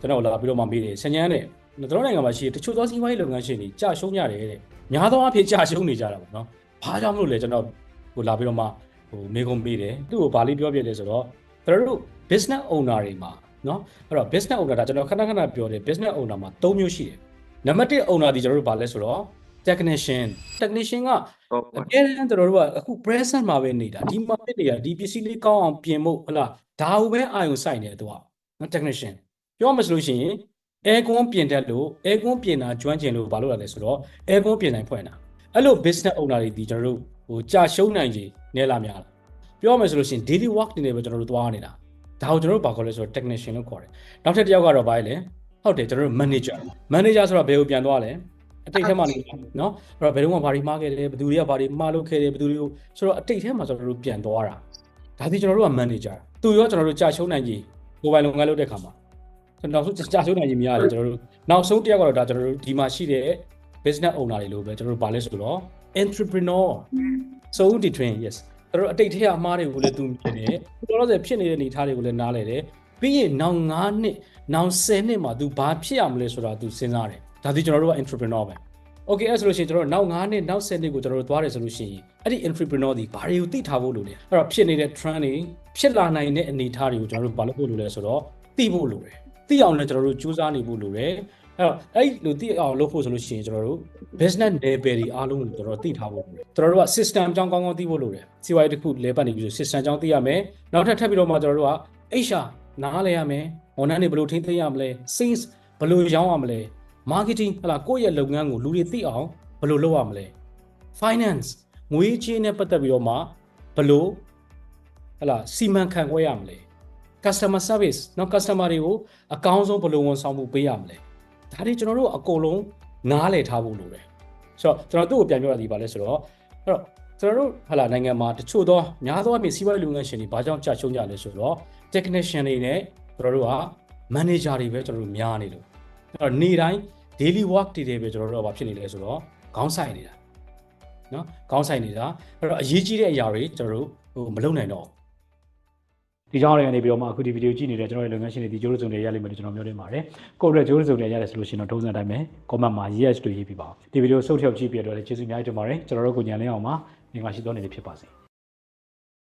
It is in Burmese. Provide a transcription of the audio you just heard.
ကျွန်တော်လာပြီးတော့မှမေးတယ်ဆញ្ញမ်းတဲ့ကျွန်တော်နိုင်ငံမှာရှိတဲ့တချို့သောစီးပွားရေးလုပ်ငန်းရှင်တွေကြာရှုံးကြတယ်တဲ့များသောအားဖြင့်ကြာရှုံးနေကြတာပေါ့နော်ဘာကြောင့်မလို့လဲကျွန်တော်ဟိုလာပြီးတော့မှဟိုမေးခွန်းမေးတယ်သူ့ကိုဗာလေးပြောပြတယ်ဆိုတော့ကျွန်တော်တို့ business owner တွေမှာနော်အဲ့တော့ business owner ဒါကျွန်တော်ခဏခဏပြောတယ် business owner မှာ၃မျိုးရှိတယ်နံပါတ်1 owner ဒီကျွန်တော်တို့ဗာလဲဆိုတော့ technician technician ကဟုတ်အကယ်တမ်းကျွန်တော်တို့ကအခု present မှာပဲနေတာဒီမှာဖြစ်နေတာဒီပစ္စည်းလေးကောင်းအောင်ပြင်ဖို့ဟလားဒါဟုပဲအာရုံစိုက်နေတယ်သူကနော် technician ပြောမှဆိုလို့ရှိရင် aircon ပြင်တတ်လို့ aircon ပြင်တာကျွမ်းကျင်လို့ဘာလို့လဲလဲဆိုတော့ aircon ပြင်နိုင်ဖွင့်တာအဲ့လို business owner တွေဒီကျွန်တော်တို့ဟိုကြာရှုံးနိုင်ကြီးနဲလာများလားပြောမှဆိုလို့ရှိရင် daily work တွေနဲ့ပဲကျွန်တော်တို့သွားနေတာဒါကိုကျွန်တော်တို့ဘာခေါ်လဲဆိုတော့ technician လို့ခေါ်တယ်နောက်ထပ်တစ်ယောက်ကတော့ဘာလဲဟုတ်တယ်ကျွန်တော်တို့ manager manager ဆိုတော့ဘယ်ကိုပြန်သွားလဲအတိတ်ထဲမှာနေနော်အဲ့တော့ဘယ်တော့မှဘာတွေမှားခဲ့တယ်ဘယ်သူတွေကဘာတွေမှားလုပ်ခဲ့တယ်ဘယ်သူတွေကိုဆိုတော့အတိတ်ထဲမှာကျွန်တော်တို့ပြန်သွားတာဒါဒီကျွန်တော်တို့က manager သူရောကျွန်တော်တို့ကြာရှုံးနိုင်ကြီးမိုဘိုင်လုပ်ငန်းလုပ်တဲ့ခါမှာကျွ န်တော်တို့ကြာရှုံးနိုင်ကြီးများတယ်ကျွန်တော်တို့နောက်ဆုံးတစ်ယောက်ကတော့ဒါကျွန်တော်တို့ဒီမှာရှိတဲ့ business owner တွေလို့ပဲကျွန်တော်တို့ဗာလဲဆိုတော့ entrepreneur ဆိုဦးဒီ train yes ကျွန်တော်တို့အတိတ်ထဲကအမှားတွေကိုလည်းသူမြင်တယ်တော်တော်ဆယ်ဖြစ်နေတဲ့အနေအထားတွေကိုလည်းနားလည်တယ်ပြီးရင်နောက်9နှစ်နောက်10နှစ်မှာ तू ဘာဖြစ်ရမလဲဆိုတာ तू စဉ်းစားတယ်ဒါဒီကျွန်တော်တို့က entrepreneur ပဲ okay အဲ့ဆိုလို့ရှိရင်ကျွန်တော်တို့နောက်9နှစ်နောက်10နှစ်ကိုကျွန်တော်တို့သွားတယ်ဆိုလို့ရှိရင်အဲ့ဒီ entrepreneur ဒီဘာတွေကိုသိထားဖို့လိုလဲအဲ့တော့ဖြစ်နေတဲ့ trend တွေဖြစ်လာနိုင်တဲ့အနေအထားတွေကိုကျွန်တော်တို့ဘာလုပ်ဖို့လိုလဲဆိုတော့သိဖို့လိုတယ် သိအောင်လည်းကျွန်တော်တို့စူးစမ်းနေဖို့လိုတယ်အဲ့တော့အဲ့လိုသိအောင်လုပ်ဖို့ဆိုလို့ရှိရင်ကျွန်တော်တို့ business level တွေအားလုံးကိုကျွန်တော်တို့သိထားဖို့လိုတယ်ကျွန်တော်တို့က system အကြောင်းကောင်းကောင်းသိဖို့လိုတယ်စီဝါရေးတစ်ခုလဲပတ်နေပြီဆို system အကြောင်းသိရမယ်နောက်ထပ်ထပ်ပြီးတော့မှကျွန်တော်တို့က HR နားလဲရမယ်ဝန်ထမ်းတွေဘယ်လိုထိန်းသိမ်းရမလဲ sales ဘယ်လိုရောင်းရမလဲ marketing ဟလာကိုယ့်ရဲ့လုပ်ငန်းကိုလူတွေသိအောင်ဘယ်လိုလုပ်ရမလဲ finance ငွေကြေးနဲ့ပတ်သက်ပြီးတော့မှဘယ်လိုဟလာစီမံခန့်ခွဲရမလဲ customer service เนาะ customer တွေကိုအကောင်းဆုံးဘယ်လိုဝန်ဆောင်မှုပေးရမလဲဒါတွေကျွန်တော်တို့အကုန်လုံးနားလည်ထားဖို့လိုတယ်ဆိုတော့ကျွန်တော်သူ့ကိုပြန်ပြောရသည်ပါလဲဆိုတော့အဲ့တော့ကျွန်တော်တို့ဟလာနိုင်ငံမှာတချို့သောများသောအားဖြင့်စီးပွားရေးလုပ်ငန်းရှင်တွေဘာကြောင့်ကြာရှုံးကြလဲဆိုတော့ technician တွေနဲ့ကျွန်တော်တို့က manager တွေပဲကျွန်တော်တို့များနေလို့အဲ့တော့နေ့တိုင်း daily work တွေတွေပဲကျွန်တော်တို့ကဘာဖြစ်နေလဲဆိုတော့ခေါင်းဆိုင်နေတာနော်ခေါင်းဆိုင်နေတာအဲ့တော့အရေးကြီးတဲ့အရာတွေကျွန်တော်တို့ဟိုမလုပ်နိုင်တော့ဘူး ဒီကြောင့်လည်းနေပြီးတော့မှအခုဒီဗီဒီယိုကြည့်နေတဲ့ကျွန်တော်ရဲ့လုပ်ငန်းရှင်တွေဒီကြိုးစုံတွေရလိမ့်မယ်လို့ကျွန်တော်ပြောနေပါတယ်။ကိုယ့်ရဲ့ကြိုးစုံတွေရတယ်ဆိုလို့ရှိရင်တော့ထုံးစံတိုင်းပဲ comment မှာ yes လို့ရေးပြပါဦး။ဒီဗီဒီယိုဆုတ်ဖြုတ်ကြည့်ပြတော့လည်းကျေးဇူးအများကြီးတင်ပါတယ်။ကျွန်တော်တို့ကိုညံလင်းအောင်ပါ။ငင်္ဂလာရှိသောနေ့လေးဖြစ်ပါစေ။